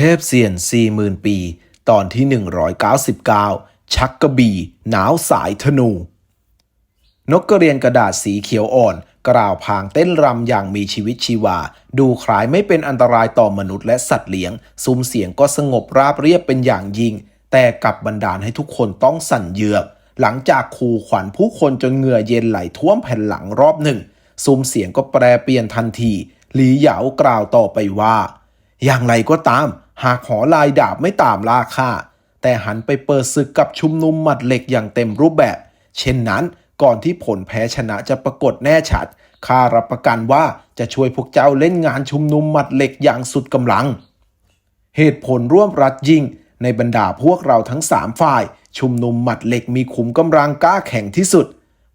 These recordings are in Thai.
ทพเซียน40,000ปี ตอนที่ 199 ชักกระบี่ หนาวสายธนู นกกระเรียนกระดาษสีเขียวอ่อน กล่าวพางเต้นรำอย่างมีชีวิตชีวา ดูคล้ายไม่เป็นอันตรายต่อมนุษย์และสัตว์เลี้ยง ซุ้มเสียงก็สงบราบเรียบเป็นอย่างยิ่ง แต่กลับบันดาลให้ทุกคนต้องสั่นเยือก หลังจากคูขวัญผู้คนจนเหงื่อเย็นไหลท่วมแผ่นหลังรอบหนึ่ง ซุ้มเสียงก็แปรเปลี่ยนทันที หลีเหยากล่าวต่อไปว่า อย่างไรก็ตาม หากหอลายดาบไม่ตามล่าคาแต่หันไปเปิดศึกกับชุมนุมหมัดเหล็กอย่างเต็มรูปแบบ เช่นนั้นก่อนที่ผลแพ้ชนะจะปรากฏแน่ชัดข้ารับประกันว่าจะช่วยพวกเจ้าเล่นงานชุมนุมหมัดเหล็กอย่างสุดกำลัง เหตุผลร่วมรัดยิงในบรรดาพวกเราทั้งสามฝ่าย ชุมนุมหมัดเหล็กมีขุมกำลังกล้าแข่งที่สุด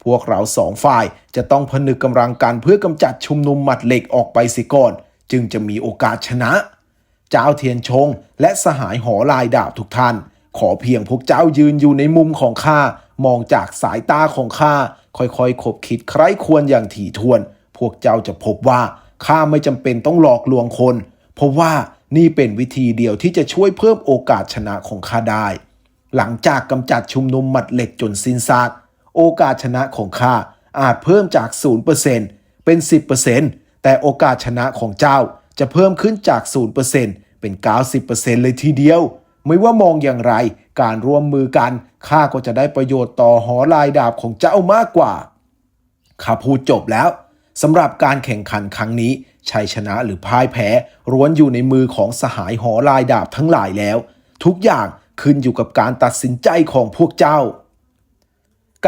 พวกเราสองฝ่ายจะต้องผนึกกำลังกันเพื่อกำจัดชุมนุมหมัดเหล็กออกไปสิก่อน จึงจะมีโอกาสชนะ เจ้าเทียนชง และสหายหอลายดาบทุกท่าน ขอเพียงพวกเจ้ายืนอยู่ในมุมของข้ามองจากสายตาของข้าค่อยๆคบคิดใครควรอย่างถี่ถ้วน พวกเจ้าจะพบว่าข้าไม่จำเป็นต้องหลอกลวงคน เพราะว่านี่เป็นวิธีเดียวที่จะช่วยเพิ่มโอกาสชนะของข้าได้ หลังจากกำจัดชุมนุมหมัดเหล็กจนสิ้นซากโอกาสชนะของข้าอาจเพิ่มจาก 0%เป็น 10%แต่โอกาสชนะของเจ้าจะเพิ่มขึ้นจาก 0% เป็น 90%เลยทีเดียว ไม่ว่ามองอย่างไร การร่วมมือกันข้าก็จะได้ประโยชน์ต่อหอลายดาบของเจ้ามากกว่าข้าพูดจบแล้วสำหรับการแข่งขันครั้งนี้ชัยชนะหรือพ่ายแพ้ร้วนอยู่ในมือของสหายหอลายดาบทั้งหลายแล้ว ทุกอย่างขึ้นอยู่กับการตัดสินใจของพวกเจ้า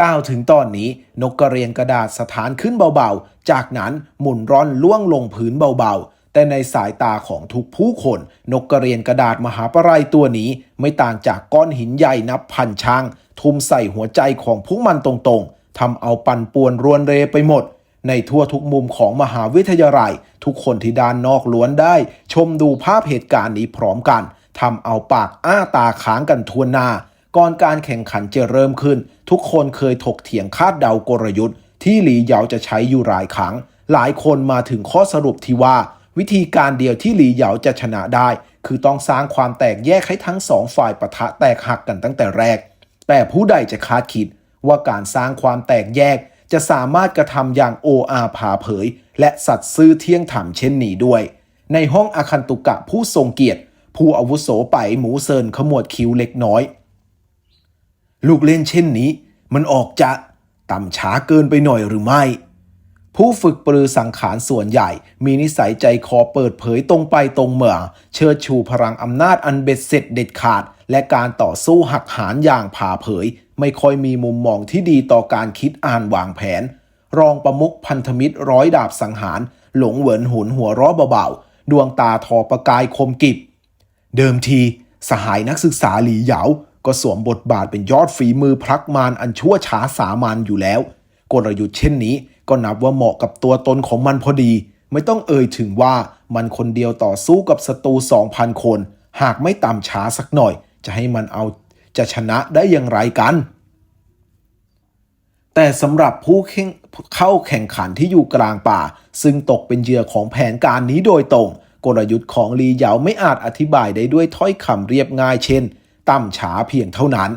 ก้าวถึงตอนนี้นกกระเรียนกระดาษสถานขึ้นเบาๆ จากนั้นหมุนร่อนล่วงลงพื้นเบาๆ แต่ในสายตาของทุกผู้คน นกกระเรียนกระดาษมหาปรายตัวนี้ ไม่ต่างจากก้อนหินใหญ่นับพันช่าง ทุ่มใส่หัวใจของพวกมันตรงๆทำเอาปั่นป่วนรวนเรไปหมด ในทั่วทุกมุมของมหาวิทยาลัย ทุกคนที่ด้านนอกล้วนได้ ชมดูภาพเหตุการณ์นี้พร้อมกันทำเอาปากอ้าตาค้างกันทั่วหน้า ก่อนการแข่งขันจะเริ่มขึ้น ทุกคนเคยถกเถียงคาดเดากลยุทธ์ ที่หลีเหยาจะใช้อยู่หลายครั้ง หลายคนมาถึงข้อสรุปที่ว่า วิธีการเดียวที่หลีเหยาจะชนะได้ คือต้องสร้างความแตกแยกให้ทั้งสองฝ่ายปะทะแตกหักกันตั้งแต่แรก แต่ผู้ใดจะคาดคิดว่าการสร้างความแตกแยก จะสามารถกระทำอย่างโออาผาเผย และสัตว์ซื่อเที่ยงธรรมเช่นนี้ด้วย ในห้องอาคันตุกะผู้ทรงเกียรติ ผู้อาวุโสไปหมูเซินขมวดคิ้วเล็กน้อย ลูกเล่นเช่นนี้ มันออกจะต่ำช้าเกินไปหน่อยหรือไม่ ผู้ฝึกปรือสังขารส่วนใหญ่ มีนิสัยใจคอเปิดเผยตรงไปตรงเมื่อเชิดชูพลังอำนาจอันเบ็ดเสร็จเด็ดขาด และการต่อสู้หักหานอย่างผ่าเผย ไม่ค่อยมีมุมมองที่ดีต่อการคิดอ่านวางแผน รองประมุขพันธมิตรร้อยดาบสังหาร หลงเหวินหุนหัวร้อเบาๆดวงตาทอประกายคมกิบ เดิมที สหายนักศึกษาหลีเหยาก็สวมบทบาทเป็นยอดฝีมือพลักมารอันชั่วช้าสามัญอยู่แล้ว กลยุทธ์เช่นนี้ ก็นับว่าเหมาะกับตัวตนของมันพอดี ไม่ต้องเอ่ยถึงว่ามันคนเดียวต่อสู้กับศัตรู 2,000 คน หากไม่ต่ำช้าสักหน่อย จะให้มันเอาจะชนะได้อย่างไรกัน แต่สำหรับผู้เข้งเข้าแข่งขันที่อยู่กลางป่า ซึ่งตกเป็นเหยื่อของแผนการนี้โดยตรง กลยุทธ์ของลีเหยาไม่อาจอธิบายได้ด้วยถ้อยคำเรียบง่ายเช่นต่ำช้าเพียงเท่านั้น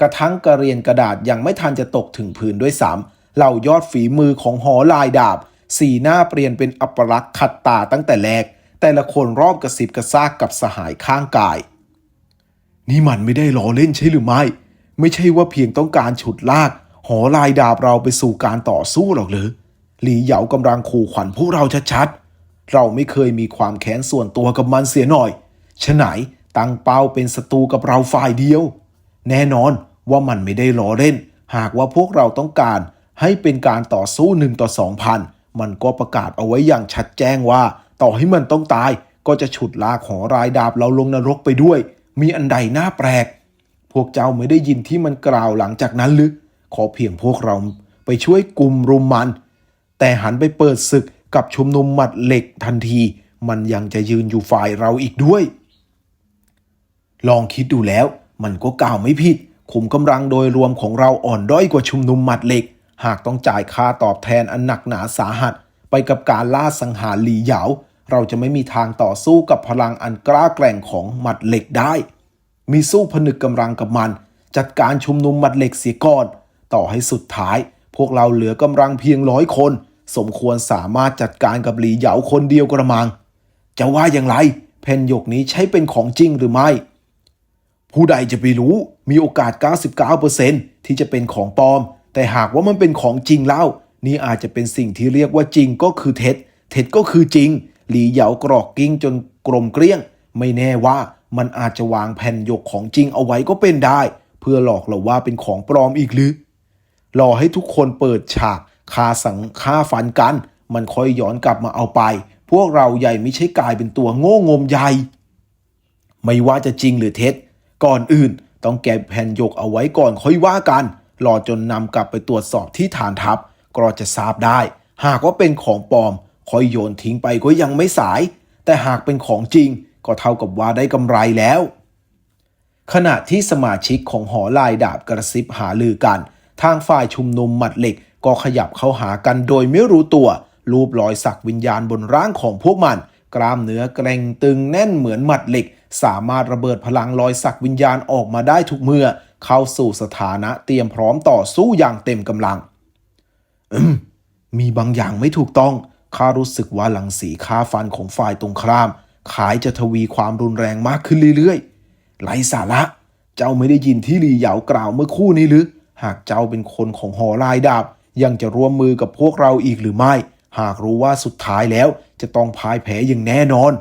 กระทั่งกระเรียนกระดาษยังไม่ทันจะตกถึงพื้นด้วยซ้ำ เหล่ายอดฝีมือของหอลายดาบ สีหน้าเปลี่ยนเป็นอัปลักษณ์ขัดตาตั้งแต่แรก แต่ละคนรอบกระสิบกระซากกับสหายข้างกาย นี่มันไม่ได้ล้อเล่นใช่หรือไม่ ไม่ใช่ว่าเพียงต้องการฉุดลาก หอลายดาบเราไปสู่การต่อสู้หรอกหรือหลีเหยากำลังขู่ขวัญพวกเราชัดๆ เราไม่เคยมีความแค้นส่วนตัวกับมันเสียหน่อยฉะไหนตั้งเป้าเป็นศัตรูกับเราฝ่ายเดียว แน่นอนว่ามันไม่ได้ล้อเล่น หากว่าพวกเราต้องการ ให้เป็นการต่อสู้หนึ่งต่อสองพันมันก็ประกาศเอาไว้อย่างชัดแจ้งว่า ต่อให้มันต้องตายก็จะฉุดลากหอรายดาบเราลงนรกไปด้วย มีอันใดน่าแปลก พวกเจ้าไม่ได้ยินที่มันกล่าวหลังจากนั้นหรือ ขอเพียงพวกเราไปช่วยกลุ่มรุมมัน แต่หันไปเปิดศึกกับชุมนุมหมัดเหล็กทันที มันยังจะยืนอยู่ฝ่ายเราอีกด้วย ลองคิดดูแล้ว มันก็กล่าวไม่ผิดขุมกำลังโดยรวมของเราอ่อนด้อยกว่าชุมนุมหมัดเหล็ก หากต้องจ่ายค่าตอบแทนอันหนักหนาสาหัส ไปกับการล่าสังหารหลีเหยาเราจะไม่มีทางต่อสู้กับพลังอันกล้าแกร่งของหมัดเหล็กได้ มีสู้ผนึกกำลังกับมัน จัดการชุมนุมหมัดเหล็กเสียก่อน ต่อให้สุดท้าย พวกเราเหลือกำลังเพียงร้อยคน สมควรสามารถจัดการกับหลีเหยาคนเดียวกระมัง จะว่าอย่างไรแผ่นหยกนี้ใช้เป็นของจริงหรือไม่ผู้ใดจะไปรู้ มีโอกาส 99%ที่จะเป็นของปลอม แต่หากว่ามันเป็นของจริงแล้ว นี่อาจจะเป็นสิ่งที่เรียกว่าจริงก็คือเท็จ เท็จก็คือจริง หลีเหยากรอกกิ้งจนกลมเกลี้ยง ไม่แน่ว่ามันอาจจะวางแผ่นหยกของจริงเอาไว้ก็เป็นได้ เพื่อหลอกเราว่าเป็นของปลอมอีกหรือรอให้ทุกคนเปิดฉากคาสังฆ่าฟันกัน มันค่อยย้อนกลับมาเอาไป พวกเราใหญ่ไม่ใช่กลายเป็นตัวโง่งมใหญ่ ไม่ว่าจะจริงหรือเท็จ ก่อนอื่นต้องแกะแผ่นหยกเอาไว้ก่อนค่อยว่ากัน รอจนนำกลับไปตรวจสอบที่ฐานทัพ ก็จะทราบได้ หากว่าเป็นของปลอมค่อยโยนทิ้งไปก็ยังไม่สาย แต่หากเป็นของจริงก็เท่ากับว่าได้กำไรแล้ว ขณะที่สมาชิกของหอลายดาบกระซิบหาลือกัน ทางฝ่ายชุมนุมหมัดเหล็กก็ขยับเข้าหากันโดยไม่รู้ตัว รูปรอยสักวิญญาณบนร่างของพวกมัน กล้ามเนื้อเกร็งตึงแน่นเหมือนหมัดเหล็ก สามารถระเบิดพลังรอยสักวิญญาณออกมาได้ทุกเมื่อ เข้าสู่สถานะเตรียมพร้อมต่อสู้อย่างเต็มกำลัง อืม มีบางอย่างไม่ถูกต้อง ข้ารู้สึกว่าหลังสีค่าฟันของฝ่ายตรงข้าม ขายจะทวีความรุนแรงมากขึ้นเรื่อยๆ ไรสาระ เจ้าไม่ได้ยินที่ลีเหยากล่าวเมื่อคู่นี้หรือ หากเจ้าเป็นคนของหอลายดาบ ยังจะร่วมมือกับพวกเราอีกหรือไม่ หากรู้ว่าสุดท้ายแล้วจะต้องพ่ายแพ้อย่างแน่นอน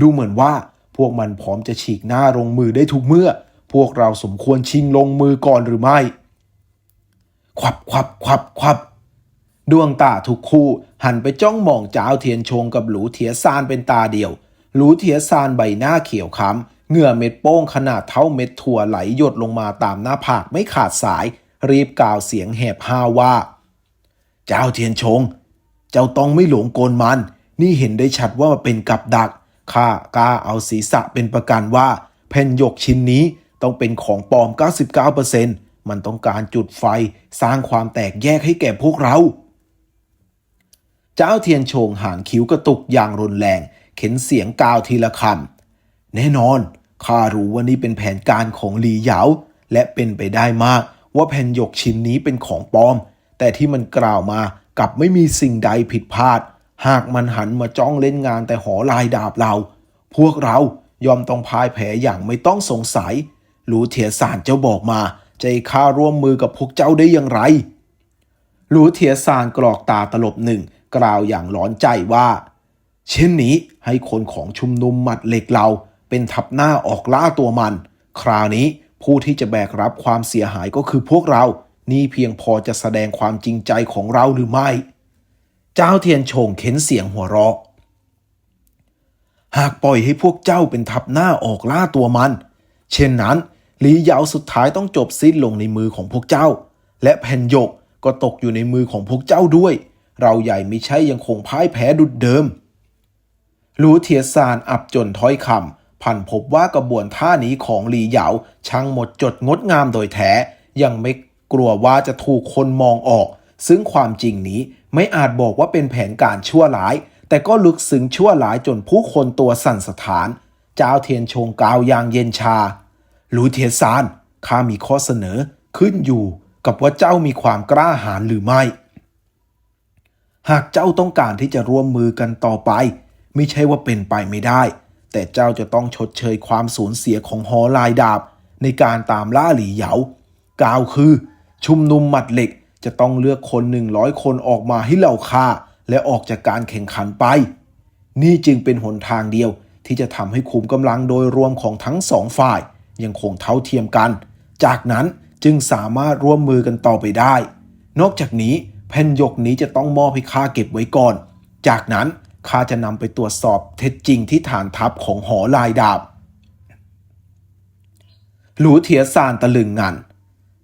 ดูเหมือนว่าพวกมันพร้อมจะฉีกหน้าลงมือได้ทุกเมื่อ พวกเราสมควรชิงลงมือก่อนหรือไม่ ควับควับควับควับดวงตาทุกคู่หันไปจ้องมองจ้าวเทียนชงกับหลูเทียซานเป็นตาเดียว หลูเทียซานใบหน้าเขียวค้ำเหงื่อเม็ดโป้งขนาดเท่าเม็ดถั่วไหลหยดลงมาตามหน้าผากไม่ขาดสาย รีบกล่าวเสียงแหบห้าว่าเจ้าเทียนชง เจ้าต้องไม่หลงกลมัน นี่เห็นได้ชัดว่าเป็นกับดักข้ากล้าเอาศีรษะเป็นประกันว่าแผ่นหยกชิ้นนี้ ต้องเป็นของปลอม 99%มันต้องการจุดไฟสร้างความแตกแยกให้แก่พวกเรา เจ้าเทียนโชงหางคิ้วกระตุกอย่างรุนแรง เข็นเสียงกล่าวทีละคำแน่นอนข้ารู้ว่านี่เป็นแผนการของหลีเหยาและเป็นไปได้มากว่าแผ่นหยกชิ้นนี้เป็นของปลอม แต่ที่มันกล่าวมากลับไม่มีสิ่งใดผิดพลาด หากมันหันมาจ้องเล่นงานแต่หอลายดาบเรา พวกเรายอมต้องพ่ายแพ้อย่างไม่ต้องสงสัย รู้เทียสารเจ้าบอกมาจะให้ข้าร่วมมือกับพวกเจ้าได้อย่างไรหลูเทียซานกรอกตาตลบหนึ่งกล่าวอย่างร้อนใจว่า เช่นนี้ให้คนของชุมนุมหมัดเหล็กเราเป็นทับหน้าออกล่าตัวมัน คราวนี้ผู้ที่จะแบกรับความเสียหายก็คือพวกเรา นี่เพียงพอจะแสดงความจริงใจของเราหรือไม่ เจ้าเทียนชงเข็นเสียงหัวเราะ หากปล่อยให้พวกเจ้าเป็นทับหน้าออกล่าตัวมัน เช่นนั้น หลีเหยาสุดท้ายต้องจบสิ้นลงในมือของพวกเจ้า และแผ่นหยกก็ตกอยู่ในมือของพวกเจ้าด้วย เราใหญ่ไม่ใช่ยังคงพ่ายแพ้ดุดเดิมรู้เทียซานอับจนถ้อยคำพันพบว่ากระบวนท่านี้ของหลีเหยาช่างหมดจดงดงามโดยแท้ ยังไม่กลัวว่าจะถูกคนมองออก ซึ่งความจริงนี้ไม่อาจบอกว่าเป็นแผนการชั่วร้าย แต่ก็ลึกซึ้งชั่วร้ายจนผู้คนตัวสั่นสะท้าน เจ้าเทียนชงกาวยางเย็นชา หรู้เทียซานข้ามีข้อเสนอขึ้นอยู่กับว่าเจ้ามีความกล้าหาญหรือไม่ หากเจ้าต้องการที่จะร่วมมือกันต่อไป ไม่ใช่ว่าเป็นไปไม่ได้ แต่เจ้าจะต้องชดเชยความสูญเสียของหอลายดาบ ในการตามล่าหลีเหยากล่าวคือ ชุมนุมหมัดเหล็กจะต้องเลือกคนหนึ่งร้อยคนออกมาให้เหล่าฆ่าและออกจากการแข่งขันไป นี่จึงเป็นหนทางเดียวที่จะทำให้คุมกำลังโดยรวมของทั้งสองฝ่าย ยังคงเท่าเทียมกัน จากนั้นจึงสามารถร่วมมือกันต่อไปได้ นอกจากนี้แผ่นหยกนี้จะต้องมอบให้ข้าเก็บไว้ก่อน จากนั้นข้าจะนำไปตรวจสอบเท็จจริงที่ฐานทัพของหอลายดาบ หลูเทียซานตะลึงงัน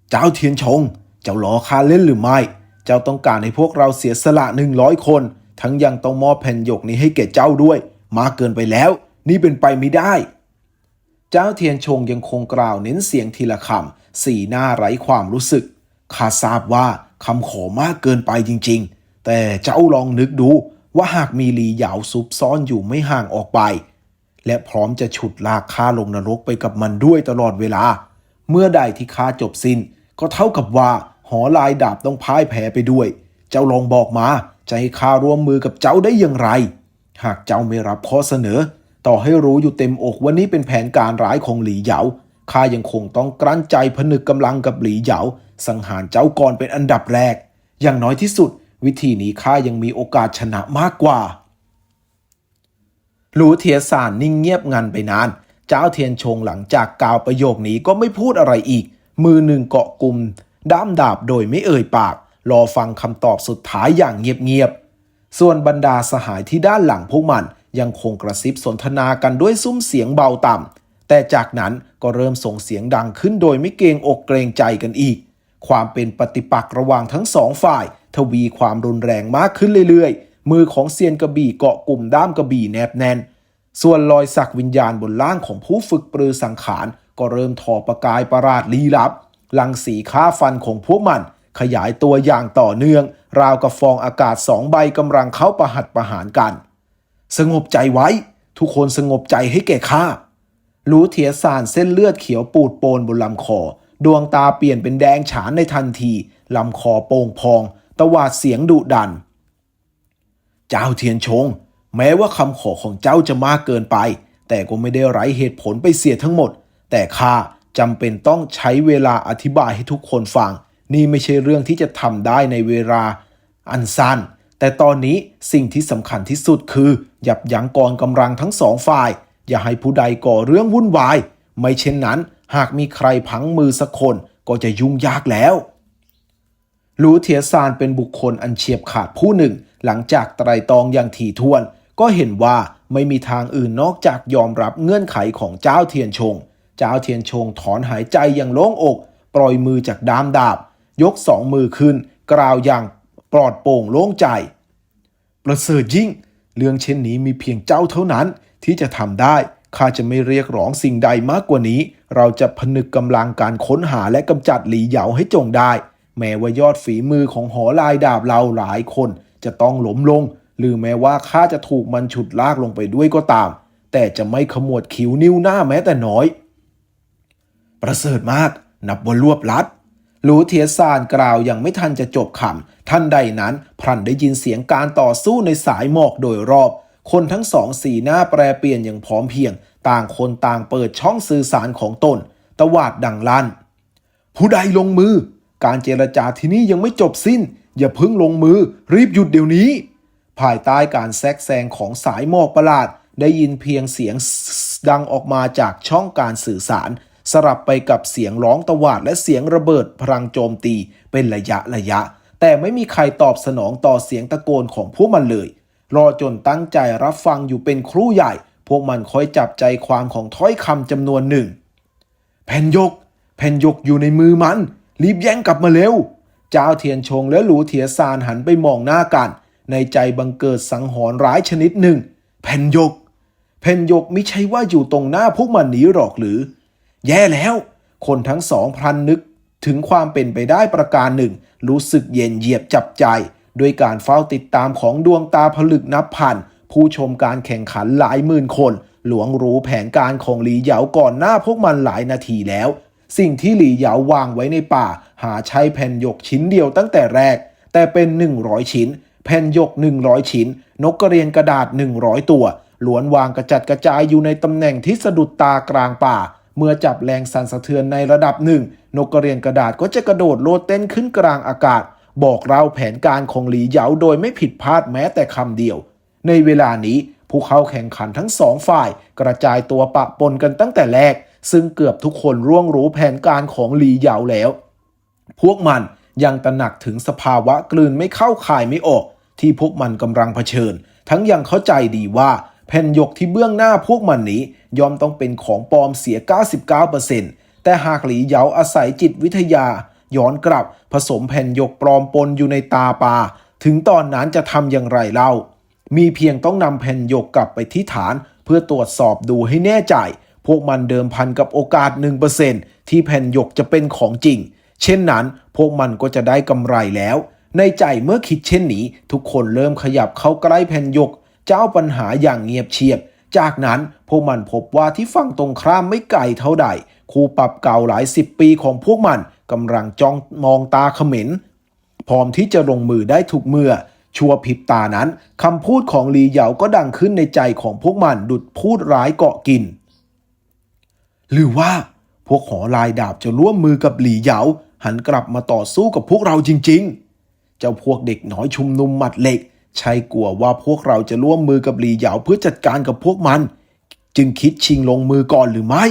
เจ้าเทียนชง เจ้าล้อข้าเล่นหรือไม่ เจ้าต้องการให้พวกเราเสียสละหนึ่งร้อยคน ทั้งยังต้องมอบแผ่นหยกนี้ให้แก่เจ้าด้วย มากเกินไปแล้ว นี่เป็นไปไม่ได้ จ้าเทียนชงยังคงกล่าวเน้นเสียงทีละคำสีหน้าไร้ความรู้สึกข้าทราบว่าคำขอมากเกินไปจริง ๆ แต่เจ้าลองนึกดูว่าหากมีหลีเหยาซุบซ่อนอยู่ไม่ห่างออกไป และพร้อมจะฉุดลากข้าลงนรกไปกับมันด้วยตลอดเวลา เมื่อใดที่ข้าจบสิน้น ก็เท่ากับว่าหอลายดาบต้องพ่ายแพ้ไปด้วย เจ้าลองบอกมาจะให้ข้าร่วมมือกับเจ้าได้อย่างไร หากเจ้าไม่รับข้อเสนอ ต่อให้รู้อยู่เต็มอกว่านี่เป็นแผนการร้ายของหลีเหยาข้ายังคงต้องกลั้นใจผนึกกำลังกับหลีเหยาสังหารเจ้าก่อนเป็นอันดับแรก อย่างน้อยที่สุด วิธีนี้ข้ายังมีโอกาสชนะมากกว่าหลูเทียสานนิ่งเงียบงันไปนาน เจ้าเทียนชงหลังจากกล่าวประโยคนี้ก็ไม่พูดอะไรอีก มือหนึ่งเกาะกลุ่มด้ามดาบโดยไม่เอ่ยปาก รอฟังคำตอบสุดท้ายอย่างเงียบๆส่วนบรรดาสหายที่ด้านหลังพวกมัน ยังคงกระซิบสนทนากันด้วยซุ้มเสียงเบาต่ำ แต่จากนั้นก็เริ่มส่งเสียงดังขึ้นโดยไม่เกรงอกเกรงใจกันอีก ความเป็นปฏิปักษ์ระหว่างทั้งสองฝ่าย ทวีความรุนแรงมากขึ้นเรื่อยๆ มือของเซียนกระบี่เกาะกลุ่มด้ามกระบี่แนบแน่น ส่วนรอยสักวิญญาณบนล่างของผู้ฝึกปรือสังขาร ก็เริ่มทอประกายประหลาดลี้ลับ ลังสีค้าฟันของพวกมันขยายตัวอย่างต่อเนื่อง ราวกับฟองอากาศสองใบกำลังเข้าประหัตประหารกัน สงบใจไว้ ทุกคนสงบใจให้แก่ข้ารู้เทียสานเส้นเลือดเขียวปูดโปนบนลำคอ ดวงตาเปลี่ยนเป็นแดงฉานในทันทีลำคอโป่งพอง ตวาดเสียงดุดัน เจ้าเทียนชง แม้ว่าคำขอของเจ้าจะมากเกินไป แต่ก็ไม่ได้ไร้เหตุผลไปเสียทั้งหมด แต่ข้าจำเป็นต้องใช้เวลาอธิบายให้ทุกคนฟัง นี่ไม่ใช่เรื่องที่จะทำได้ในเวลาอันสั้น แต่ตอนนี้สิ่งที่สำคัญที่สุดคือ ยับยั้งกองกำลังทั้งสองฝ่าย อย่าให้ผู้ใดก่อเรื่องวุ่นวาย ไม่เช่นนั้น หากมีใครพังมือสักคนก็จะยุ่งยากแล้วรู้เทียซานเป็นบุคคลอันเฉียบขาดผู้หนึ่ง หลังจากไตรตองอย่างถี่ถ้วน ก็เห็นว่าไม่มีทางอื่นนอกจากยอมรับเงื่อนไขของเจ้าเทียนชง เจ้าเทียนชงถอนหายใจอย่างโล่งอก ปล่อยมือจากด้ามดาบ ยกสองมือขึ้น กล่าวอย่าง ปลอดโปร่งโล่งใจ ประเสริฐยิ่ง เรื่องเช่นนี้มีเพียงเจ้าเท่านั้นที่จะทำได้ข้าจะไม่เรียกร้องสิ่งใดมากกว่านี้ เราจะผนึกกำลังการค้นหาและกำจัดหลีเหยาให้จงได้ แม้ว่ายอดฝีมือของหอลายดาบเราหลายคน จะต้องหล้มลง หรือแม้ว่าข้าจะถูกมันฉุดลากลงไปด้วยก็ตาม แต่จะไม่ขมวดคิ้วนิ้วหน้าแม้แต่น้อย ประเสริฐมาก นับว่ารวบลัด รู้เทียซานกล่าวยังไม่ทันจะจบคำท่านใดนั้นพลันได้ยินเสียงการต่อสู้ในสายหมอกโดยรอบ คนทั้งสองสีหน้าแปรเปลี่ยนอย่างพร้อมเพรียง ต่างคนต่างเปิดช่องสื่อสารของตน ตวาดดังลั่น ผู้ใดลงมือ การเจรจาที่นี่ยังไม่จบสิ้น อย่าพิ่งลงมือ รีบหยุดเดี๋ยวนี้ ภายใต้การแซกแซงของสายหมอกประหลาด ได้ยินเพียงเสียงดังออกมาจากช่องการสื่อสาร สลับไปกับเสียงร้องตวาดและเสียงระเบิดพลังโจมตีเป็นระยะระยะ แต่ไม่มีใครตอบสนองต่อเสียงตะโกนของพวกมันเลย รอจนตั้งใจรับฟังอยู่เป็นครู่ใหญ่ พวกมันคอยจับใจความของถ้อยคำจำนวนหนึ่ง แผ่นยก แผ่นยกอยู่ในมือมัน รีบแย่งกลับมาเร็ว เจ้าเทียนชงและหลูเทียซานหันไปมองหน้ากัน ในใจบังเกิดสังหรณ์ร้ายชนิดหนึ่ง แผ่นยก แผ่นยกไม่ใช่ว่าอยู่ตรงหน้าพวกมันหนีหรอกหรือ แย่แล้ว คนทั้งสองพลันนึกถึงความเป็นไปได้ประการหนึ่ง รู้สึกเย็นเหยียบจับใจด้วยการเฝ้าติดตามของดวงตาผลึกนับพัน ผู้ชมการแข่งขันหลายหมื่นคน หลวงรู้แผนการของหลีเหยาก่อนหน้าพวกมันหลายนาทีแล้ว สิ่งที่หลีเหยาวางไว้ในป่า หาใช้แผ่นหยกชิ้นเดียวตั้งแต่แรก แต่เป็น 100 ชิ้น แผ่นหยก 100 ชิ้น นกกระเรียนกระดาษ 100 ตัวล้วนวางกระจัดกระจายอยู่ในตำแหน่งที่สะดุดตากลางป่า เมื่อจับแรงสั่นสะเทือนในระดับหนึ่ง นกกระเรียนกระดาษก็จะกระโดดโลดเต้นขึ้นกลางอากาศ บอกเราแผนการของหลีเหยาโดยไม่ผิดพลาดแม้แต่คำเดียว ในเวลานี้ผู้เข้าแข่งขันทั้งสองฝ่าย กระจายตัวปะปนกันตั้งแต่แรก ซึ่งเกือบทุกคนร่วงรู้แผนการของหลีเหยาแล้ว พวกมันยังตระหนักถึงสภาวะกลืนไม่เข้าข่ายไม่ออก ที่พวกมันกำลังเผชิญ ทั้งยังเข้าใจดีว่า แผ่นหยกที่เบื้องหน้าพวกมันนี้ยอมต้องเป็นของปลอมเสีย 99%แต่หากหลีเหยาอาศัยจิตวิทยา ย้อนกลับผสมแผ่นหยกปลอมปนอยู่ในตาปลาถึงตอนนั้นจะทำอย่างไรเล่า มีเพียงต้องนำแผ่นหยกกลับไปที่ฐาน เพื่อตรวจสอบดูให้แน่ใจ พวกมันเดิมพันกับโอกาส 1%ที่แผ่นหยกจะเป็นของจริง เช่นนั้น พวกมันก็จะได้กำไรแล้ว ในใจเมื่อคิดเช่นนี้ ทุกคนเริ่มขยับเข้าใกล้แผ่นหยก เจ้าปัญหาอย่างเงียบเชียบ จากนั้นพวกมันพบว่าที่ฝั่งตรงข้ามไม่ไกลเท่าใดครูปรับเก่าหลายสิบปีของพวกมันกำลังจ้องมองตาเขม็นพร้อมที่จะลงมือได้ทุกเมื่อ ชัวพริบตานั้นคำพูดของลีเหยาก็ดังขึ้นในใจของพวกมันดุดพูดร้ายเกาะกิน หรือว่าพวกหอลายดาบจะร่วมมือกับหลีเหยาหันกลับมาต่อสู้กับพวกเราจริง ๆ เจ้าพวกเด็กน้อยชุมนุมหมัดเหล็ก ใช่กลัวว่าพวกเราจะร่วมมือกับหลีเหยาเพื่อจัดการกับพวกมัน จึงคิดชิงลงมือก่อนหรือไม่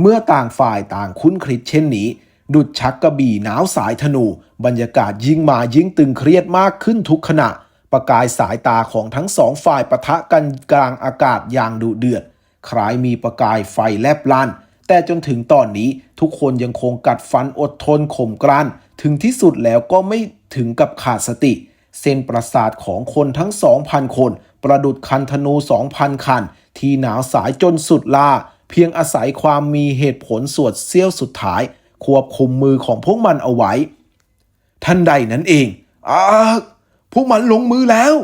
เมื่อต่างฝ่ายต่างคุ้นคิดเช่นนี้ ดุดชักกระบี่หนาวสายธนู บรรยากาศยิ่งมายิ่งตึงเครียดมากขึ้นทุกขณะ ประกายสายตาของทั้งสองฝ่ายปะทะกันกลางอากาศอย่างดุเดือดคล้ายมีประกายไฟแลบลันแต่จนถึงตอนนี้ทุกคนยังคงกัดฟันอดทนข่มกลั้น ถึงที่สุดแล้วก็ไม่ถึงกับขาดสติ เส้นประสาทของคนทั้ง 2,000 คน ประดุดคันธนู 2,000 คัน ที่หนาวสายจนสุดลา เพียงอาศัยความมีเหตุผลสวดเสี้ยวสุดท้าย ควบคุมมือของพวกมันเอาไว้ ท่านใดนั้นเองอาพวกมันลงมือแล้ว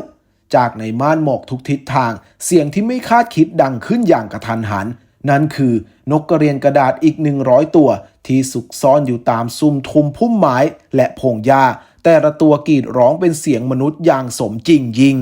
จากในม่านหมอกทุกทิศทาง เสียงที่ไม่คาดคิดดังขึ้นอย่างกระทันหัน นั่นคือนกกระเรียนกระดาษอีกหนึ่งร้อยตัว ที่สุกซ่อนอยู่ตามซุ่มทุมพุ่มไม้และพงหญ้า แต่ละตัวกรีดร้องเป็นเสียงมนุษย์อย่างสมจริงยิ่ง